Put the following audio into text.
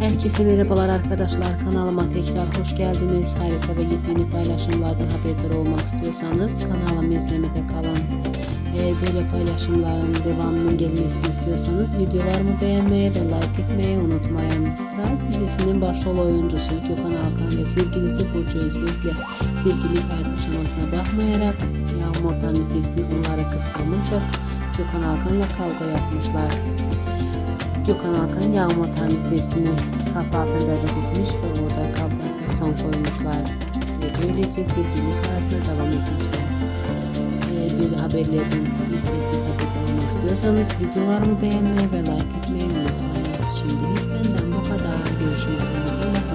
Herkese merhabalar arkadaşlar. Kanalıma tekrar hoş geldiniz. Harika ve yepyeni paylaşımlardan haberdar olmak istiyorsanız kanalımı izlemede kalın. Eğer böyle paylaşımların devamının gelmesini istiyorsanız videolarımı beğenmeyi ve like etmeyi unutmayın. Kral dizisinin başrol oyuncusu Gökhan Alkan ve sevgilisi Burcu Özbek'le sevgililik hayat aşamasına bakmayarak Yağmur Tanrı sevsin onları kıskanmış ve Gökhan Alkan'la kavga yapmışlar. Gökhan Alkan Yağmur Tanrı sevsini kapı altına davet etmiş ve orada kavgasına son koymuşlar. Ve böylece sevgililik hayatına devam etmişler. Eğer böyle haberlerden ilk kez siz haberdar olmak istiyorsanız videolarımı beğenmeyi ve like etmeyi unutmayın. Şimdilik benden bu kadar. Görüşmek üzere.